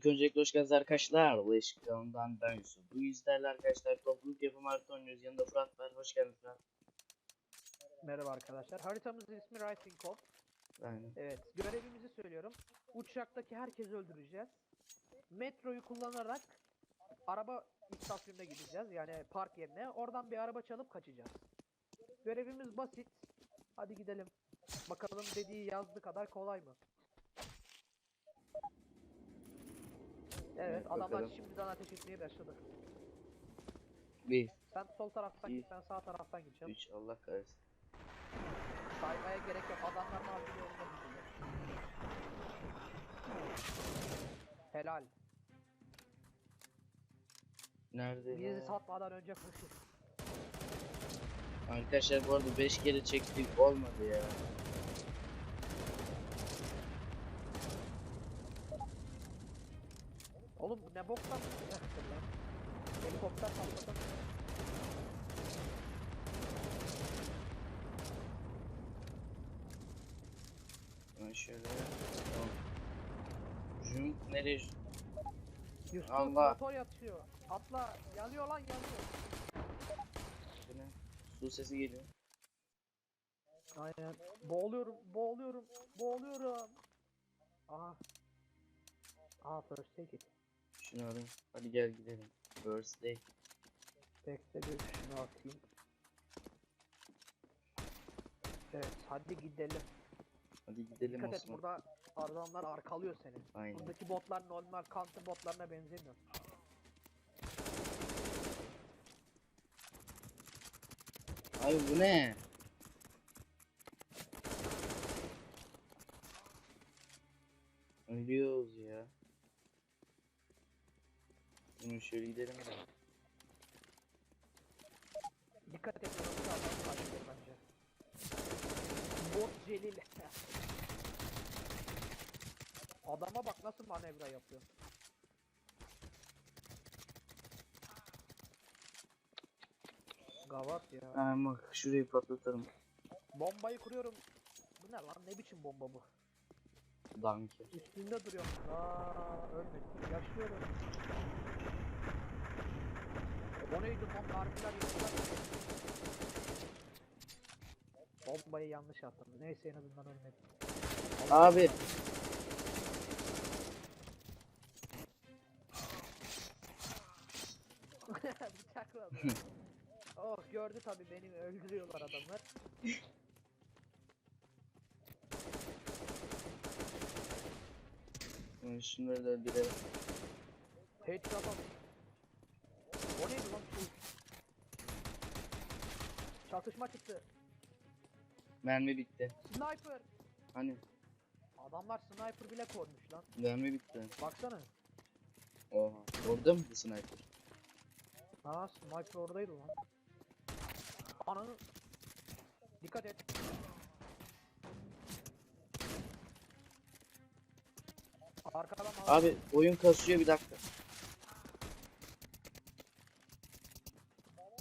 İlk öncelikle hoş geldiniz arkadaşlar. Ulaş kanalından ben Yusuf. Bu yüzlerle arkadaşlar topluluk yapım harita oynuyoruz. Yanında Fırat var. Hoş geldin Fırat. Merhaba arkadaşlar. Haritamızın ismi Rising Code. Aynen. Evet, görevimizi söylüyorum. Uçaktaki herkesi öldüreceğiz. Metroyu kullanarak araba istasyonuna gideceğiz. Yani park yerine. Oradan bir araba çalıp kaçacağız. Görevimiz basit. Hadi gidelim. Bakalım dediği yazdığı kadar kolay mı? Evet, Evet, adamlar bakalım. şimdiden ateş etmeye başladı. 1, Sen sol taraftan git, ben sağ taraftan gideceğim. 3, Allah kahretsin. Saymaya gerek yok. Adamlar ne yapıyor onu da bilmiyor. Helal. Nerede? Bizi satmadan önce koşur. Arkadaşlar bu arada 5 kere çektik olmadı ya. Oğlum ne boktan yaktın lan. Helikopter patladı. Ben şöyle. Tamam. Jum nereye? Yusuf Allah. motor yatıyor. Atla. Yanıyor lan yanıyor. Su sesi geliyor. Aynen. Boğuluyorum. Boğuluyorum. Boğuluyorum. Aha. Aha first take it. Şunu alayım. Hadi gel gidelim. Birthday. Bekle bir şunu atayım. Evet hadi gidelim. Hadi gidelim Dikkat et Osman. burada adamlar arkalıyor seni. Aynen. Buradaki botlar normal counter botlarına benzemiyor. Abi bu ne? Ölüyoruz ya. Şimdi şöyle gidelim de. Dikkat bence. Bot Celil. Adama bak nasıl manevra yapıyor. Gavat ya. Ha bak şurayı patlatalım. Bombayı kuruyorum. Bu ne lan ne biçim bomba bu? Danke. Üstünde duruyorum. Aa ölmedim. Yaşıyorum. O neydi lan? Harbiler. Bombayı yanlış attım. Neyse en azından ölmedim. Abi. Bıçakladı. gördü tabi beni öldürüyorlar adamlar. Ben Şunları da öldürelim. Headshot at. O neydi lan? Şu. Çatışma çıktı. Mermi bitti. Sniper. Hani Adamlar sniper bile koymuş lan. mermi bitti. Baksana. Oha. Orada mı bu sniper? Ha sniper oradaydı lan. Ananı. Dikkat et. Arkadan al. Abi oyun kasıyor bir dakika.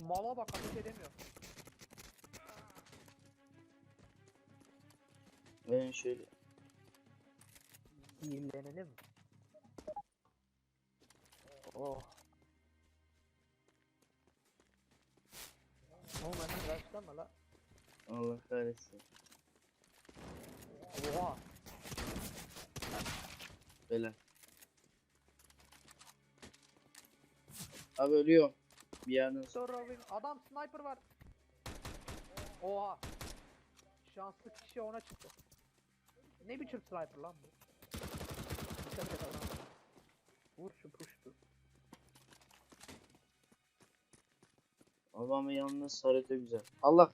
Mala bak ateş edemiyor. Ben şöyle. İyilenelim. Oh. Allah kahretsin. Oha. Beyler. Abi ölüyor. Bir. Throwing. Adam sniper var. Oha. Şanslı kişi ona çıktı. Ne biçim sniper lan bu? Dikkat et adam. Vur şu puştu. Ama yalnız harita güzel. Allah.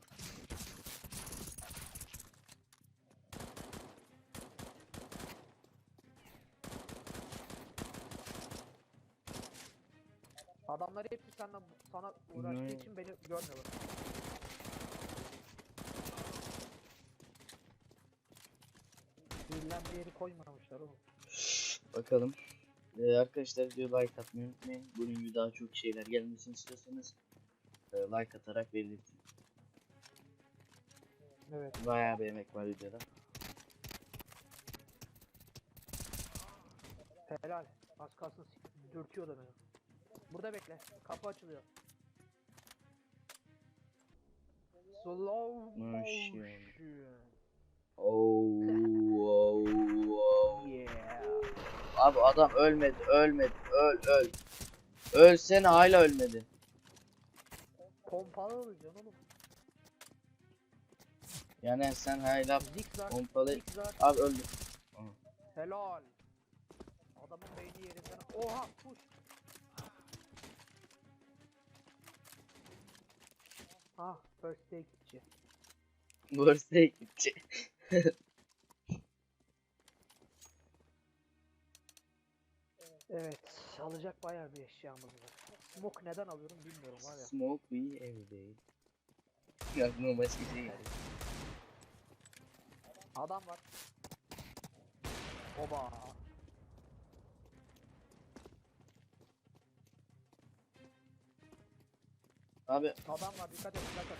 Adamlar hepsi senden sana uğraştığı Ne? için beni görmüyorlar. Bilmem bir yeri koymamışlar oğlum. Bakalım. Ee, arkadaşlar video like atmayı unutmayın. Bunun gibi daha çok şeyler gelmesini istiyorsanız e, like atarak belirtin. Evet. Bayağı bir emek var videoda. Helal. Az kalsın s- dürtüyor da beni. Burada bekle. Kapı açılıyor. Slow Motion. Oo, oo, oo. Yeah. Abi adam ölmedi, ölmedi, öl, öl. Ölsene hala ölmedi. Pompalı olacaksın oğlum. Yani sen hala Zikzak. pompalı... Zikzak. Abi öldü. Helal. Adamın beyni yerinden. Oha push. Ah first aid kitçi. Burası gitti. Evet alacak bayağı bir eşyamız var. Smoke neden alıyorum bilmiyorum var ya. Smoke we every day. Aklıma başka şey geldi. Adam var. Oba. Abi, Adam var dikkat et dikkat et.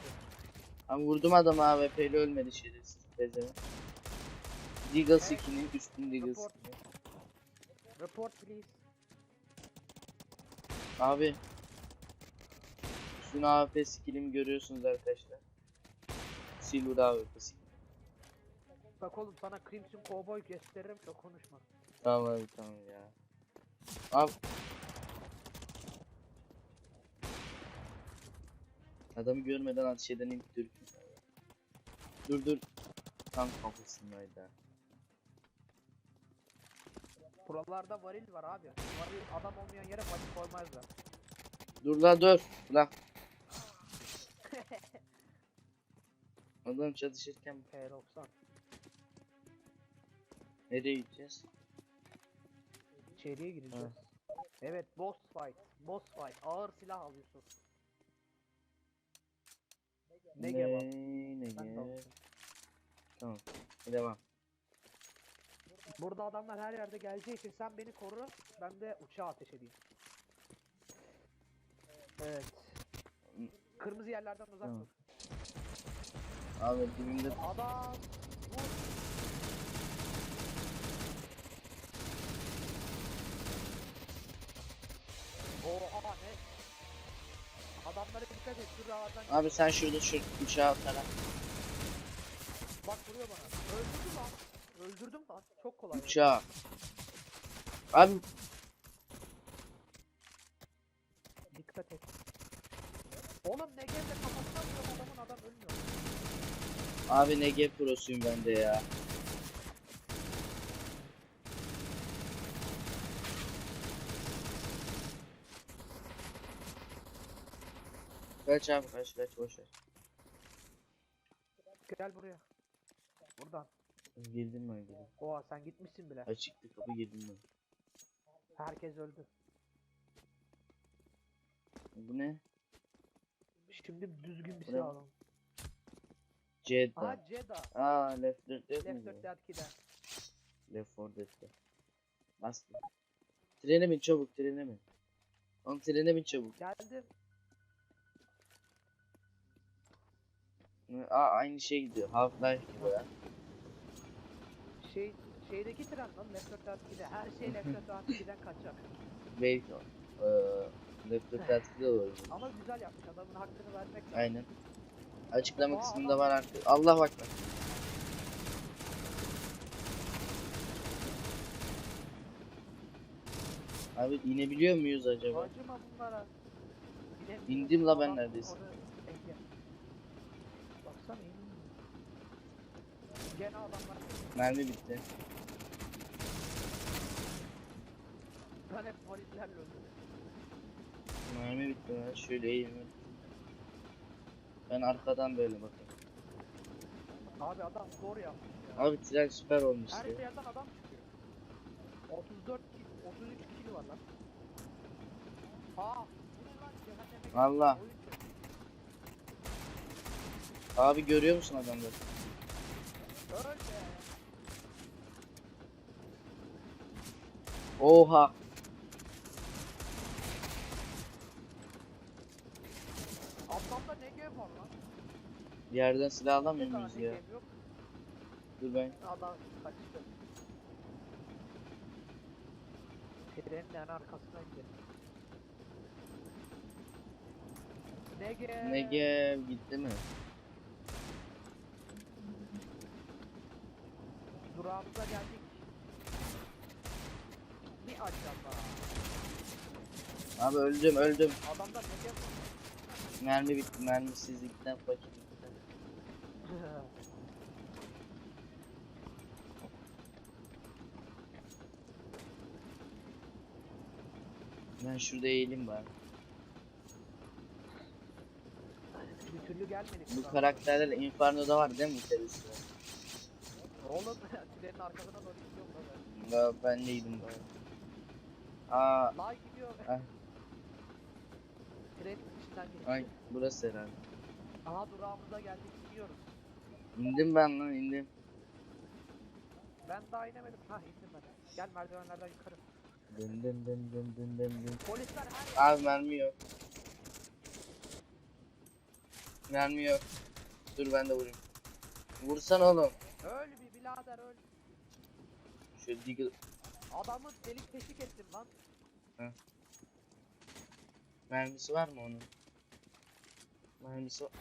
abi vurdum adamı AWP ile ölmedi şerefsiz. Bezeme. Deagle Evet. skin'in üstün Deagle Report. skin'i. Report please. Abi. Üstün AWP skill'imi görüyorsunuz arkadaşlar. Silver AWP skill. Bak oğlum sana Crimson Cowboy gösteririm çok konuşma. Tamam abi tamam ya. Abi. Adamı görmeden ateş eden ilk Türk. Dur dur. Tam kafasındaydı. Buralarda varil var abi. Varil adam olmayan yere body koymazlar. Dur la dur. La. Adam çatışırken P90. nereye gideceğiz? İçeriye gireceğiz. Evet boss fight. Boss fight. Ağır silah alıyorsun. Ne geba? Ne ne. Tamam. Devam. Burada adamlar her yerde geleceği için sen beni koru. Ben de uçağa ateş edeyim. Evet. Kırmızı yerlerden uzak Tamam. dur. Abi dibimde Adam vur. Dikkat et. Şuralardan Abi sen şurada şu uçağı atarak bak vuruyor bana. Öldürdüm lan. Öldürdüm lan. Çok kolay. uçağı. Abi Dikkat et. Oğlum ne geldi kafasına vuruyorum adamın adam ölmüyor. abi NG prosuyum ben de ya. Kaç abi kaç kaç boş ver. Gel buraya. Buradan. Girdim ben girdim. Oha sen gitmişsin bile. Açıktı kapı girdim ben. Herkes öldü. Bu ne? Şimdi düzgün bir Bu ne? silah alalım. Jeddah. Aha Jeddah. Aa Left 4 Dead Left mi? 4 Dead 2'den. Left 4 Dead'de. Bastım. Trene bin çabuk trene bin. Oğlum trene bin çabuk. Geldim. Aa aynı şey gidiyor. Half-Life gibi ya. Şey şeydeki tren lan Left 4 Dead 2'de. Her şey Left 4 Dead 2'den kaçacak. Belki o. 4 Dead 2'de olur. Ama güzel yapmış. Adamın hakkını vermek lazım. Aynen. Açıklama Aa, kısmında var artık. Allah bak bak. Abi inebiliyor muyuz acaba? Acıma bunlara. İndim la ben neredeyse. engel. Baksana. Gene adamlar. Mermi bitti. Ben hep polislerle öldüm. Mermi bitti lan. Şöyle eğilme. Ben arkadan böyle bakayım. Abi adam zor yapmış ya. Abi tren süper olmuş Her ya. yerden adam çıkıyor. 34 kill, 33 kill var lan. Aa, bu ne lan? Cehenneme Allah. Oyun. Abi görüyor musun adamları? Oha. Adam ev var lan. Yerden silah alamıyor muyuz ya? yok. Dur ben. Adam kaçtı. Trenin en arkasına gidelim. Negev. Negev gitti mi? Durağımıza geldik. Bir acaba. Abi öldüm öldüm. Adamda Negev var. Mermi bitti. Mermisizlikten fakirlikten. Ben şurada eğilim var. Bir türlü gelmedik. Bu karakterler Inferno'da var değil mi Oğlum trenin arkasına doğru gidiyorum böyle. Ya ben neydim. Aa, Lay gidiyor. Ah. Trenin içinden geçti. ay burası herhalde. Aha durağımıza geldik gidiyoruz. İndim ben lan indim. Ben daha inemedim. Hah indim ben. Gel merdivenlerden yukarı. Dın dın dın dın dın dın dın. Polisler her Abi mermi yok. Mermi yok. Dur ben de vurayım. Vursan oğlum. Öl bir birader öl. Şu diggle. Adamı delik teşvik ettim lan. Mermisi var mı onun? Mermisi var.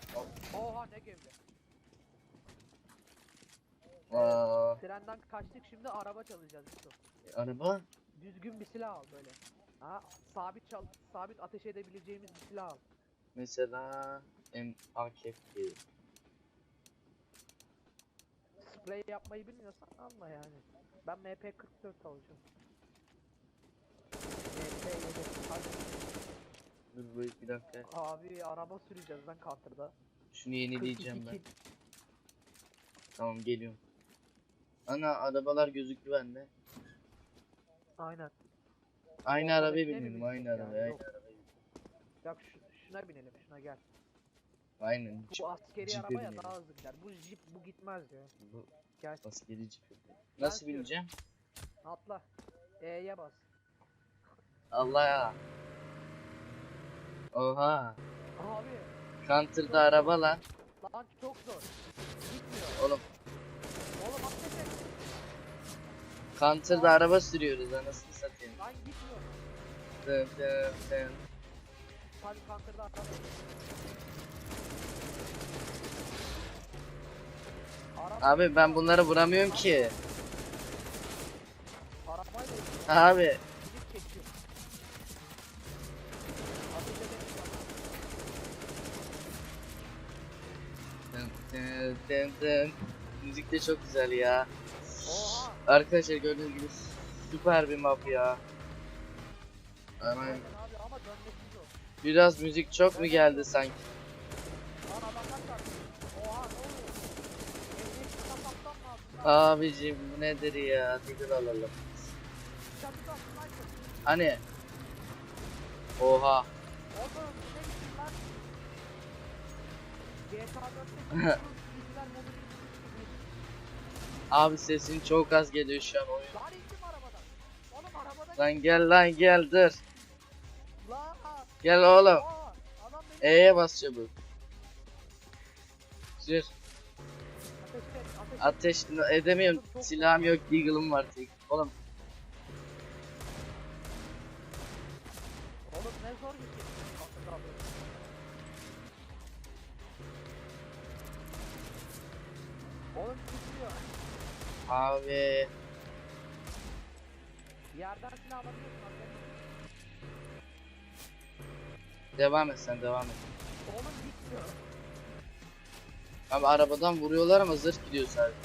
Oha ne gevde. Aa, Trenden kaçtık şimdi araba çalacağız Yusuf. araba? Düzgün bir silah al böyle. Ha sabit çal sabit ateş edebileceğimiz bir silah al. Mesela M AKP. Sprey yapmayı bilmiyorsan alma yani. Ben MP44 alacağım. MP7 hadi. Dur bir dakika. Abi araba süreceğiz lan counter'da. Şunu yenileyeceğim 42 ben. Tamam geliyorum. Ana arabalar gözüktü bende. Aynen. Aynı arabaya binelim aynı ya, arabaya aynı arabaya. Bak şu- şuna binelim şuna gel. Aynen. Bu askeri Jeep'e araba ya binelim. daha hızlı gider. Bu jip bu gitmez ya. Bu Gel askeri cip. Nasıl sürüyorum. bineceğim? atla. E'ye bas. Allah ya. Oha. Abi Counter'da araba lan. lan çok zor. Gitmiyor. Oğlum Oğlum et. Counter'da araba sürüyoruz anasını satayım. Lan gitmiyor. Dın dın dın. Hadi counter'da. Araba Abi ben bunları vuramıyorum ki. arabayla Abi gidip. Dın dın dın dın. Müzik de çok güzel ya. Oha. Arkadaşlar gördüğünüz gibi süper bir map ya. Aman. Biraz müzik çok mu geldi sanki? Abicim bu nedir ya? Diggle alalım. Hani? Oha. Oğlum ne biçim lan? GTA 4'te bizler modu Abi sesin çok az geliyor şu an oyun. Lan gel lan gel dur. Gel oğlum. E'ye bas çabuk. Sür. ateş edemiyorum. Silahım yok. Deagle'ım var tek. Oğlum Oğlum ne zor bir şey. Oğlum gitmiyor. abi. Yerden silah alabiliyorsun Devam et sen devam et. Abi arabadan vuruyorlar ama zırh gidiyor sadece.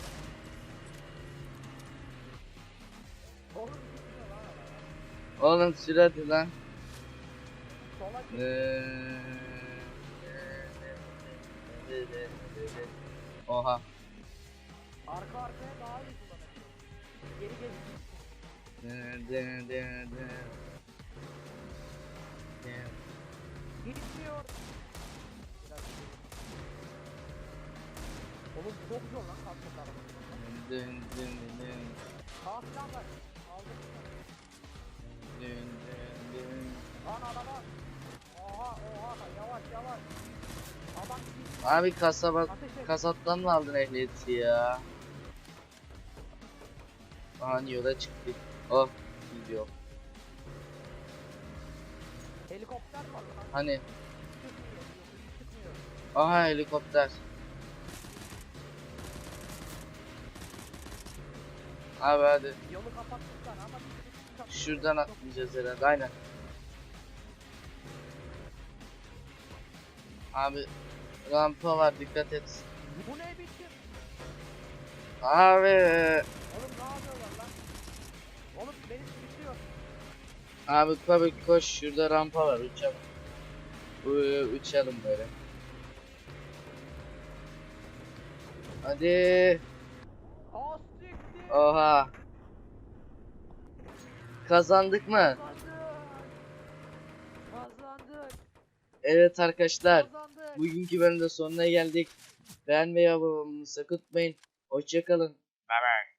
Oğlum gitmiyor lan git. Oha. Arka arkaya daha iyi kullanıyor. Geri geri. Gitmiyor. Biraz şey. Oğlum çok zor lan kalkmak araba. Aa silah var. Aldım. Lan araba. Oha oha yavaş yavaş. bak. Abi kasaba Ateş et. kasaptan mı aldın ehliyeti ya? Ani yola çıktık. Oh gidiyor. Helikopter var. Hani aha helikopter. Abi hadi şuradan atlayacağız herhalde aynen. Abi rampa var dikkat et. Bu ne? Abi Oğlum abi tabii koş şurada rampa var uçalım. Uçalım böyle. Hadi. Oha. Kazandık mı? Kazandık. Kazandık. Evet arkadaşlar. Kazandık. Bugünkü bölümde sonuna geldik. Beğenmeyi abone olmayı sakın unutmayın. Hoşçakalın. Bye bye.